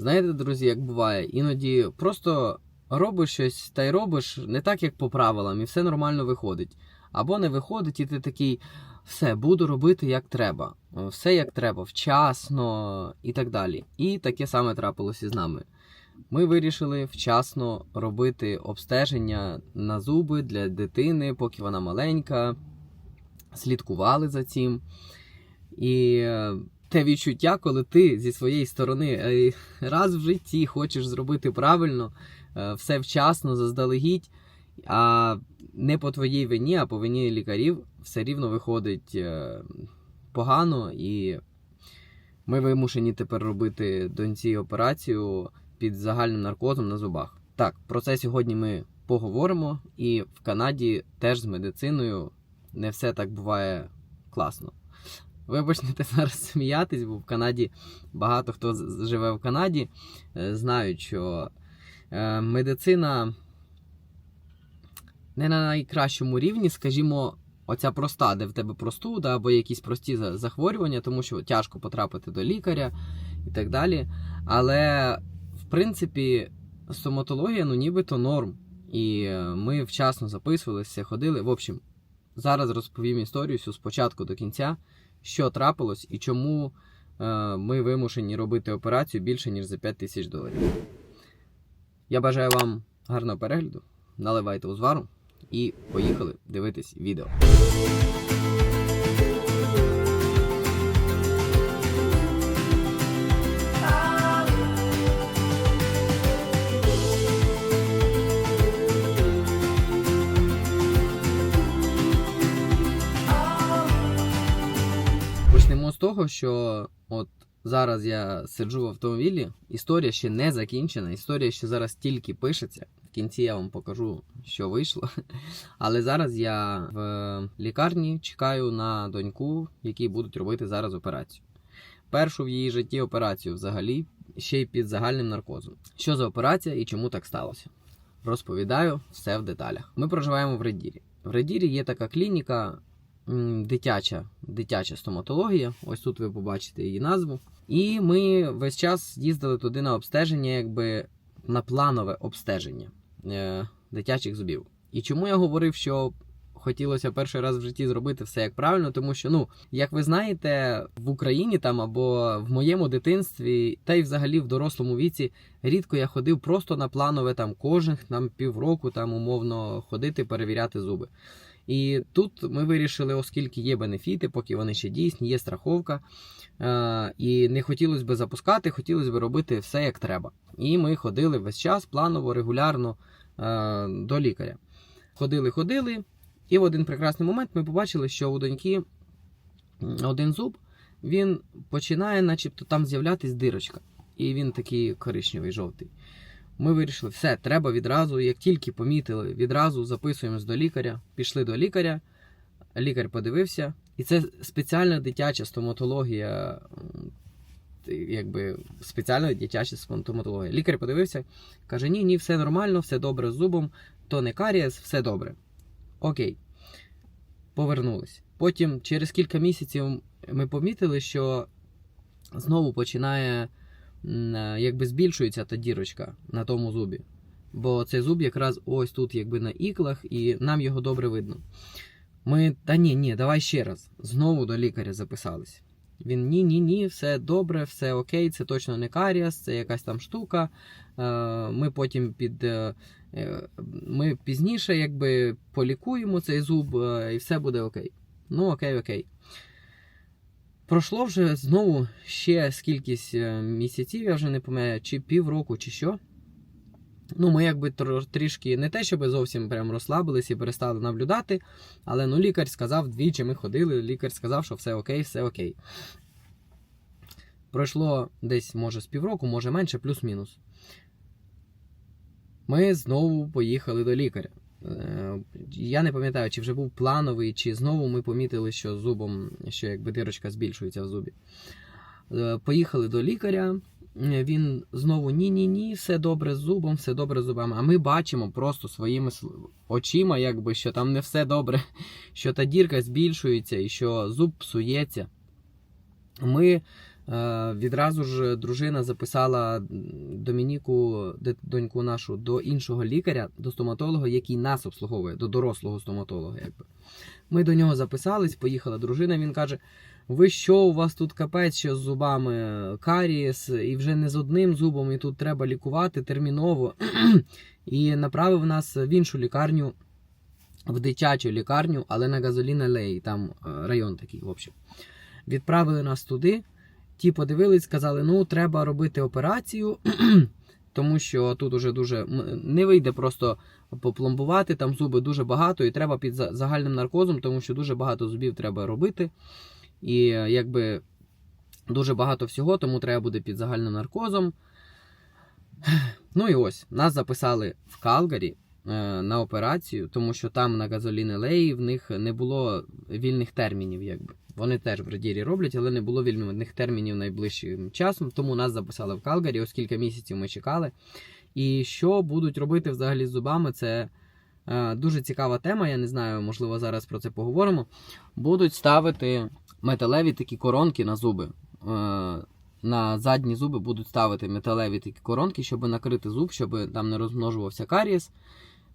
Знаєте, друзі, як буває, іноді просто робиш щось та й робиш не так, як по правилам, і все нормально виходить. Або не виходить, і ти такий, все, буду робити як треба, все як треба, вчасно і так далі. І таке саме трапилося з нами. Ми вирішили вчасно робити обстеження на зуби для дитини, поки вона маленька, слідкували за цим. І е, те відчуття, коли ти зі своєї сторони е, раз в житті хочеш зробити правильно, е, все вчасно, заздалегідь, а не по твоїй вині, а по вині лікарів, все рівно виходить е, погано, і ми вимушені тепер робити доньці операцію під загальним наркозом на зубах. Так, про це сьогодні ми поговоримо, і в Канаді теж з медициною не все так буває класно. Ви почнете зараз сміятись, бо в Канаді багато хто живе в Канаді, е, знають, що е, медицина не на найкращому рівні, скажімо, оця проста, де в тебе простуда або якісь прості захворювання, тому що тяжко потрапити до лікаря і так далі. Але в принципі стоматологія ну нібито норм. І е, ми вчасно записувалися, ходили. В общем, зараз розповім історію всю спочатку до кінця, що трапилось і чому е, ми вимушені робити операцію більше, ніж за 5 тисяч доларів. Я бажаю вам гарного перегляду, наливайте узвару і поїхали дивитись відео. Що от зараз я сиджу в автомобілі, історія ще не закінчена, історія ще зараз тільки пишеться. В кінці я вам покажу, що вийшло. Але зараз я в лікарні чекаю на доньку, якій будуть робити зараз операцію. Першу в її житті операцію взагалі, ще й під загальним наркозом. Що за операція і чому так сталося? Розповідаю все в деталях. Ми проживаємо в Редірі. В Редірі є така клініка, дитяча, дитяча стоматологія. Ось тут ви побачите її назву. І ми весь час їздили туди на обстеження, якби на планове обстеження е, дитячих зубів. І чому я говорив, що хотілося перший раз в житті зробити все як правильно, тому що, ну, як ви знаєте, в Україні там або в моєму дитинстві, та й взагалі в дорослому віці, рідко я ходив просто на планове там кожних там півроку там умовно ходити, перевіряти зуби. І тут ми вирішили, оскільки є бенефіти, поки вони ще дійсні, є страховка. Е, і не хотілося б запускати, хотілося б робити все як треба. І ми ходили весь час планово, регулярно е, до лікаря. Ходили, ходили, і в один прекрасний момент ми побачили, що у доньки один зуб він починає, начебто, там з'являтись дирочка. І він такий коричневий, жовтий. Ми вирішили, все, треба відразу, як тільки помітили, відразу записуємось до лікаря. Пішли до лікаря, лікар подивився, і це спеціальна дитяча стоматологія, якби спеціальна дитяча стоматологія. Лікар подивився, каже: ні, ні, все нормально, все добре з зубом, то не карієс, все добре. Окей. Повернулись. Потім, через кілька місяців, ми помітили, що знову починає якби збільшується та дірочка на тому зубі. Бо цей зуб якраз ось тут, якби на іклах, і нам його добре видно. Ми, та ні, ні, давай ще раз. Знову до лікаря записались. Він ні, ні, ні, все добре, все окей, це точно не каріас, це якась там штука. Е, Ми потім під. е, е, Ми пізніше якби полікуємо цей зуб е, і все буде окей. Ну, окей, окей. Пройшло вже знову ще скількись е, місяців, я вже не пам'ятаю, чи півроку, чи що. Ну, ми якби трішки не те, щоб зовсім прям розслабились і перестали наблюдати. Але ну, лікар сказав двічі, ми ходили, лікар сказав, що все окей, все окей. Пройшло десь, може, з півроку, може менше, плюс-мінус. Ми знову поїхали до лікаря. Е, Я не пам'ятаю, чи вже був плановий, чи знову ми помітили, що зубом, що якби дирочка збільшується в зубі. Е, Поїхали до лікаря. Е, Він знову ні-ні ні, все добре з зубом, все добре з зубами. А ми бачимо просто своїми очима, якби що там не все добре, що та дірка збільшується і що зуб псується. Ми Е, Відразу ж дружина записала Домініку, доньку нашу, до іншого лікаря, до стоматолога, який нас обслуговує, до дорослого стоматолога. Якби. Ми до нього записались, поїхала дружина. Він каже: Ви що, у вас тут капець, що з зубами карієс, і вже не з одним зубом, і тут треба лікувати терміново. і направив нас в іншу лікарню, в дитячу лікарню, але на газолін алеї, там е, район такий, в общем. Відправили нас туди. Ті подивились, сказали, ну треба робити операцію, тому що тут уже дуже не вийде просто попломбувати, там зуби дуже багато, і треба під загальним наркозом, тому що дуже багато зубів треба робити. І е, якби дуже багато всього, тому треба буде під загальним наркозом. Ну і ось, нас записали в Калгарі на операцію, тому що там на газолін алеї в них не було вільних термінів, якби. Вони теж в радірі роблять, але не було вільних термінів найближчим часом. Тому нас записали в Калгарі, ось кілька місяців ми чекали. І що будуть робити взагалі з зубами, це е, дуже цікава тема. Я не знаю, можливо, зараз про це поговоримо. Будуть ставити металеві такі коронки на зуби. Е, на задні зуби будуть ставити металеві такі коронки, щоб накрити зуб, щоб там не розмножувався карієс,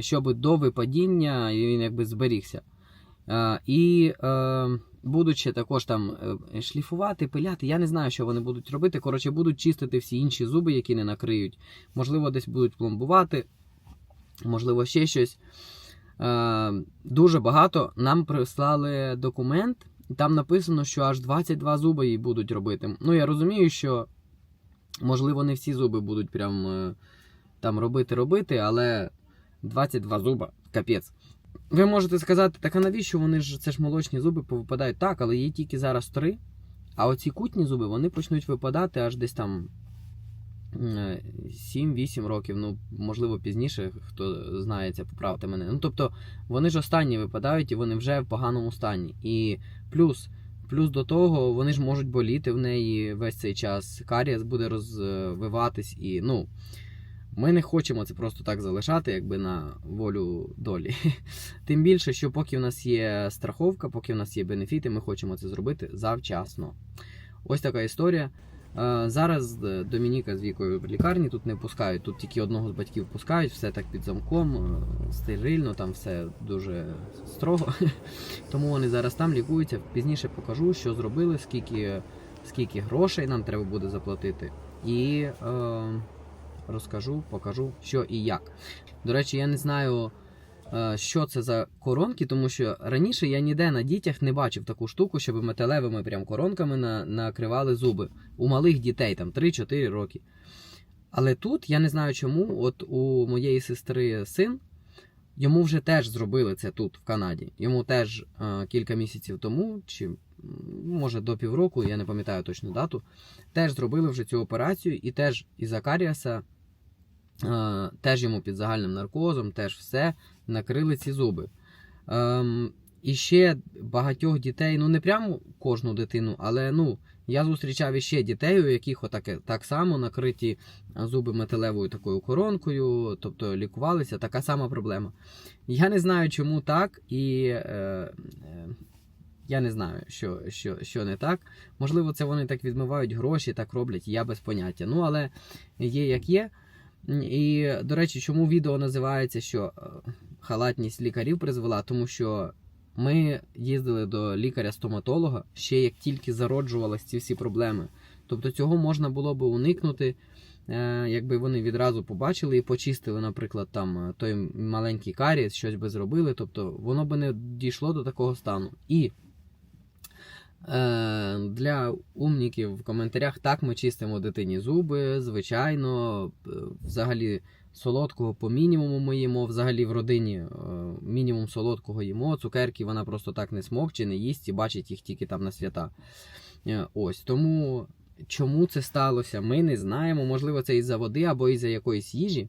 щоб до випадіння він якби зберігся. Е, і е, будуть ще також там е, шліфувати, пиляти. Я не знаю, що вони будуть робити. Коротше, будуть чистити всі інші зуби, які не накриють. Можливо, десь будуть пломбувати, можливо, ще щось. Дуже багато. Нам прислали документ, і там написано, що аж 22 зуби їй будуть робити. Ну, я розумію, що можливо не всі зуби будуть прям там робити-робити, але 22 зуба капець. Ви можете сказати, так а навіщо вони ж це ж молочні зуби повипадають? Так, але є тільки зараз три. А оці кутні зуби вони почнуть випадати аж десь там е, 7-8 років, ну можливо пізніше, хто знає це, поправте мене. Ну тобто вони ж останні випадають і вони вже в поганому стані. І плюс, плюс до того, вони ж можуть боліти в неї весь цей час. Карієс буде розвиватись і ну. Ми не хочемо це просто так залишати, якби на волю долі. Тим більше, що поки в нас є страховка, поки в нас є бенефіти, ми хочемо це зробити завчасно. Ось така історія. Е, Зараз е, Домініка з вікою в лікарні тут не пускають. Тут тільки одного з батьків пускають, все так під замком, е, стерильно, там все дуже строго. Тому вони зараз там лікуються. Пізніше покажу, що зробили, скільки, скільки грошей нам треба буде заплатити. І е, розкажу, покажу, що і як. До речі, я не знаю, е, що це за коронки, тому що раніше я ніде на дітях не бачив таку штуку, щоб металевими прям коронками на, накривали зуби у малих дітей, там 3-4 роки. Але тут я не знаю чому. От у моєї сестри син. Йому вже теж зробили це тут, в Канаді. Йому теж е, кілька місяців тому, чи може до півроку, я не пам'ятаю точну дату, теж зробили вже цю операцію, і теж із Каріаса, е, теж йому під загальним наркозом, теж все накрили ці зуби. Ем, і ще багатьох дітей, ну не прямо кожну дитину, але ну, я зустрічав іще дітей, у яких отаке, так само накриті зуби металевою такою коронкою, тобто лікувалися, така сама проблема. Я не знаю, чому так, і е, е, я не знаю, що, що, що не так. Можливо, це вони так відмивають гроші, так роблять, я без поняття. Ну, але є як є. І, до речі, чому відео називається, що е, халатність лікарів призвела? Тому що ми їздили до лікаря-стоматолога ще як тільки зароджувались ці всі проблеми. Тобто цього можна було би уникнути, е, якби вони відразу побачили і почистили, наприклад, там е, той маленький карієс, щось би зробили. Тобто воно би не дійшло до такого стану. І для умніків в коментарях так ми чистимо дитині зуби, звичайно, е, взагалі. Солодкого по мінімуму ми їмо, взагалі в родині е, мінімум солодкого їмо. Цукерки вона просто так не смокче, не їсть і бачить їх тільки там на свята. Е, Ось тому чому це сталося, ми не знаємо. Можливо, це із-за води або із-за якоїсь їжі.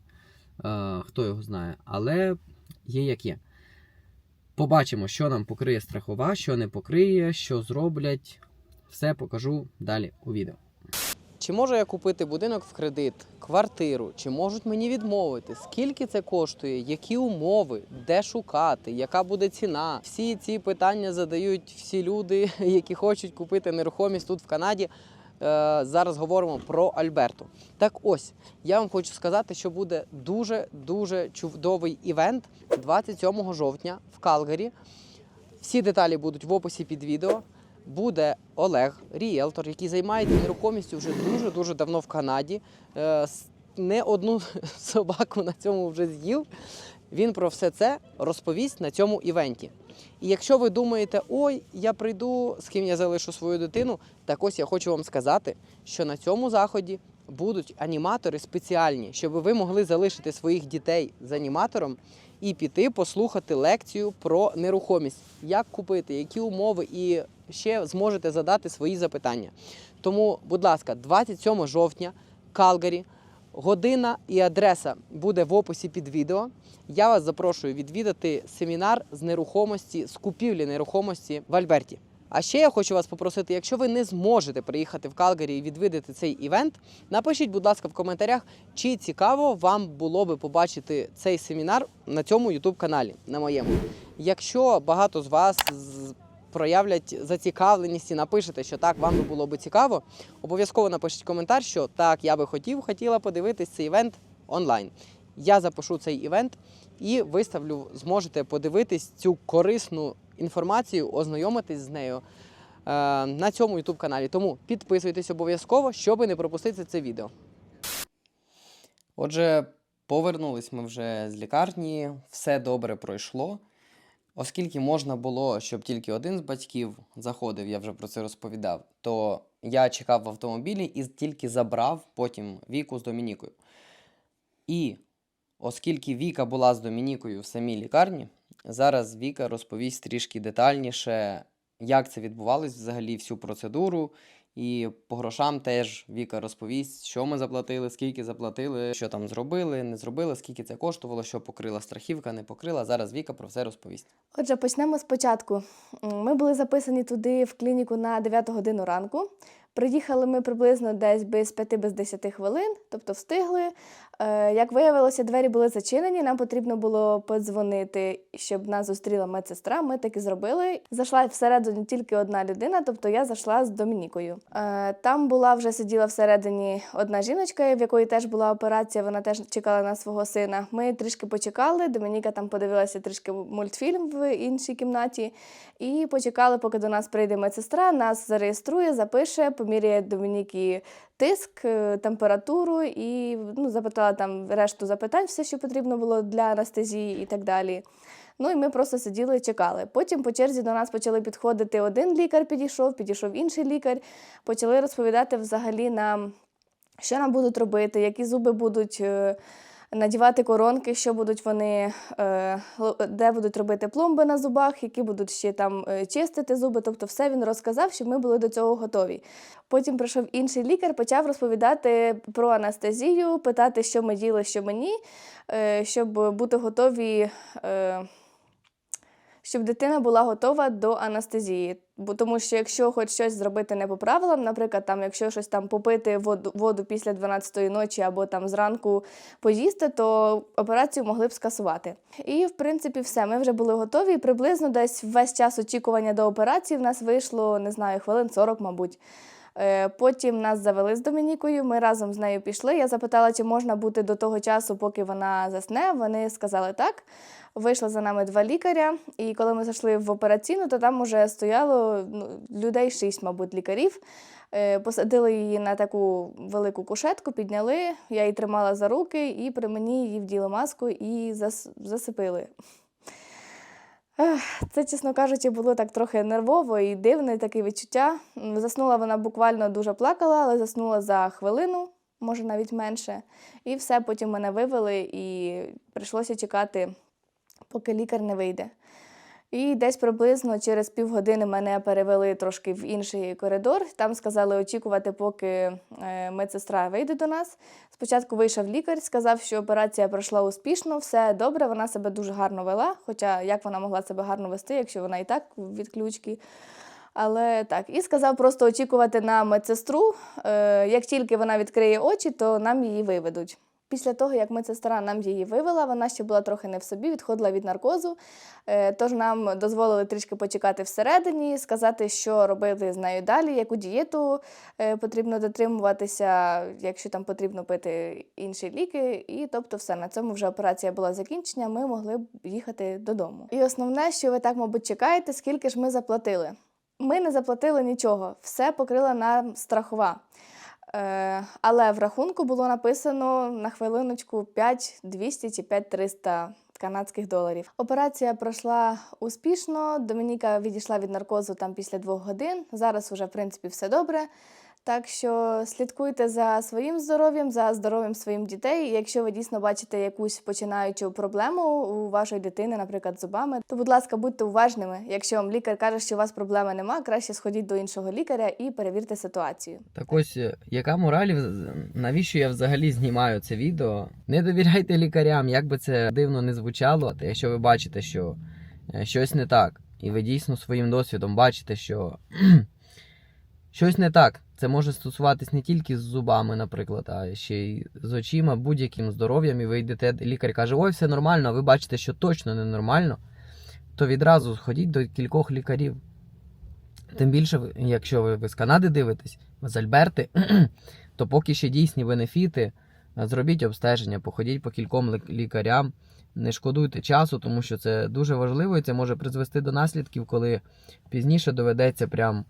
Е, Хто його знає, але є як є. Побачимо, що нам покриє страхова, що не покриє, що зроблять. Все покажу далі у відео. Чи можу я купити будинок в кредит, квартиру? Чи можуть мені відмовити? Скільки це коштує? Які умови? Де шукати? Яка буде ціна? Всі ці питання задають всі люди, які хочуть купити нерухомість тут в Канаді. Е, зараз говоримо про Альберту. Так ось, я вам хочу сказати, що буде дуже-дуже чудовий івент 27 жовтня в Калгарі. Всі деталі будуть в описі під відео. Буде Олег, ріелтор, який займається нерухомістю вже дуже-дуже давно в Канаді. Е, Не одну собаку на цьому вже з'їв. Він про все це розповість на цьому івенті. І якщо ви думаєте, ой, я прийду, з ким я залишу свою дитину, так ось я хочу вам сказати, що на цьому заході будуть аніматори спеціальні, щоб ви могли залишити своїх дітей з аніматором і піти послухати лекцію про нерухомість, як купити, які умови, і ще зможете задати свої запитання. Тому, будь ласка, 27 жовтня, Калгарі. Година і адреса буде в описі під відео. Я вас запрошую відвідати семінар з нерухомості, з купівлі нерухомості в Альберті. А ще я хочу вас попросити, якщо ви не зможете приїхати в Калгарі і відвідати цей івент, напишіть, будь ласка, в коментарях, чи цікаво вам було би побачити цей семінар на цьому youtube каналі на моєму. Якщо багато з вас проявлять зацікавленість і напишете, що так, вам би було би цікаво, обов'язково напишіть коментар, що так, я би хотів, хотіла подивитись цей івент онлайн. Я запишу цей івент і виставлю, зможете подивитись цю корисну інформацію, ознайомитись з нею е, на цьому youtube каналі. Тому підписуйтесь обов'язково, щоб не пропустити це відео. Отже, повернулись ми вже з лікарні, все добре пройшло. Оскільки можна було, щоб тільки один з батьків заходив, я вже про це розповідав, то я чекав в автомобілі і тільки забрав потім Віку з Домінікою. І оскільки Віка була з Домінікою в самій лікарні, зараз Віка розповість трішки детальніше, як це відбувалось взагалі, всю процедуру. І по грошам теж Віка розповість, що ми заплатили, скільки заплатили, що там зробили, не зробили, скільки це коштувало, що покрила страхівка, не покрила. Зараз Віка про все розповість. Отже, почнемо спочатку. Ми були записані туди в клініку на 9 годину ранку. Приїхали ми приблизно десь без 5 без 10 хвилин, тобто встигли. Е, Як виявилося, двері були зачинені. Нам потрібно було подзвонити, щоб нас зустріла медсестра. Ми так і зробили. Зайшла всередину тільки одна людина, тобто я зайшла з Домінікою. Е, Там була вже сиділа всередині одна жіночка, в якої теж була операція. Вона теж чекала на свого сина. Ми трішки почекали. Домініка там подивилася трішки мультфільм в іншій кімнаті. І почекали, поки до нас прийде медсестра, нас зареєструє, запише, поміряє Домініки тиск, е, температуру і ну, запитала там решту запитань, все, що потрібно було для анестезії і так далі. Ну і ми просто сиділи і чекали. Потім по черзі до нас почали підходити один лікар, підійшов, підійшов інший лікар, почали розповідати взагалі нам, що нам будуть робити, які зуби будуть. Надівати коронки, що будуть вони, е, де будуть робити пломби на зубах, які будуть ще там е, чистити зуби. Тобто, все він розказав, щоб ми були до цього готові. Потім прийшов інший лікар, почав розповідати про анестезію, питати, що ми діли, що мені, е, щоб бути готові. Щоб дитина була готова до анестезії. Бо тому що якщо хоч щось зробити не по правилам, наприклад, там, якщо щось там попити воду, воду після 12-ї ночі або там зранку поїсти, то операцію могли б скасувати. І в принципі все. Ми вже були готові. Приблизно десь весь час очікування до операції в нас вийшло, не знаю, хвилин 40, мабуть. Е, Потім нас завели з Домінікою, ми разом з нею пішли. Я запитала, чи можна бути до того часу, поки вона засне. Вони сказали так. Вийшло за нами два лікаря, і коли ми зайшли в операційну, то там уже стояло ну, людей шість, мабуть, лікарів. Е, Посадили її на таку велику кушетку, підняли, я її тримала за руки, і при мені її вділи маску і зас- засипили. Це, чесно кажучи, було так трохи нервово і дивне таке відчуття. Заснула вона буквально дуже плакала, але заснула за хвилину, може навіть менше. І все, потім мене вивели, і прийшлося чекати, поки лікар не вийде. І десь приблизно через півгодини мене перевели трошки в інший коридор. Там сказали очікувати, поки е, медсестра вийде до нас. Спочатку вийшов лікар, сказав, що операція пройшла успішно, все добре, вона себе дуже гарно вела. Хоча як вона могла себе гарно вести, якщо вона і так від ключки. Але так, і сказав просто очікувати на медсестру. Е, як тільки вона відкриє очі, то нам її виведуть. Після того, як медсестра нам її вивела, вона ще була трохи не в собі, відходила від наркозу. Е, Тож нам дозволили трішки почекати всередині, сказати, що робити з нею далі, яку дієту е, потрібно дотримуватися, якщо там потрібно пити інші ліки. І тобто, все на цьому вже операція була закінчена. Ми могли б їхати додому. І основне, що ви так, мабуть, чекаєте, скільки ж ми заплатили. Ми не заплатили нічого, все покрила нам страхова. Е, але в рахунку було написано на хвилиночку 5200 чи 5300 канадських доларів. Операція пройшла успішно. Домініка відійшла від наркозу там після двох годин. Зараз уже в принципі все добре. Так що слідкуйте за своїм здоров'ям, за здоров'ям своїм дітей. Якщо ви дійсно бачите якусь починаючу проблему у вашої дитини, наприклад, зубами, то будь ласка, будьте уважними. Якщо вам лікар каже, що у вас проблеми нема, краще сходіть до іншого лікаря і перевірте ситуацію. Так ось, е, яка мораль, навіщо я взагалі знімаю це відео? Не довіряйте лікарям, як би це дивно не звучало, якщо ви бачите, що е, щось не так, і ви дійсно своїм досвідом бачите, що щось не так. Це може стосуватись не тільки з зубами, наприклад, а ще й з очима, будь-яким здоров'ям, і ви йдете, лікар каже, ой, все нормально, а ви бачите, що точно ненормально, то відразу сходіть до кількох лікарів. Тим більше, якщо ви, з Канади дивитесь, з Альберти, то поки ще дійсні бенефіти, зробіть обстеження, походіть по кільком лікарям, не шкодуйте часу, тому що це дуже важливо і це може призвести до наслідків, коли пізніше доведеться прям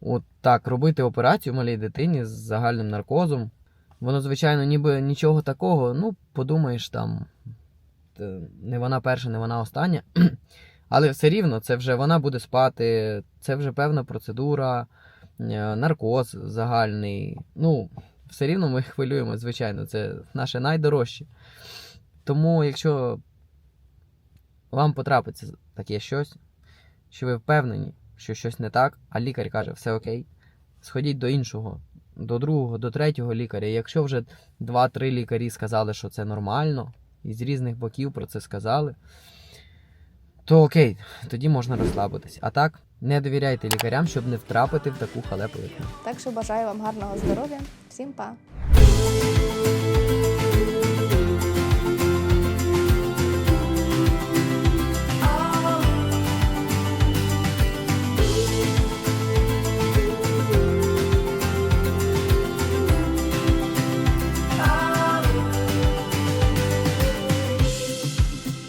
от так робити операцію малій дитині з загальним наркозом. Воно, звичайно, ніби нічого такого, ну, подумаєш там, е, не вона перша, не вона остання. Але все рівно це вже вона буде спати, це вже певна процедура, е, наркоз загальний. Ну, все рівно ми хвилюємо, звичайно, це наше найдорожче. Тому, якщо вам потрапиться таке щось, що ви впевнені, що щось не так, а лікар каже, все окей, сходіть до іншого, до другого, до третього лікаря. І Якщо вже два-три лікарі сказали, що це нормально, і з різних боків про це сказали, то окей, тоді можна розслабитись. А так, не довіряйте лікарям, щоб не втрапити в таку халепу. Так що бажаю вам гарного здоров'я. Всім па!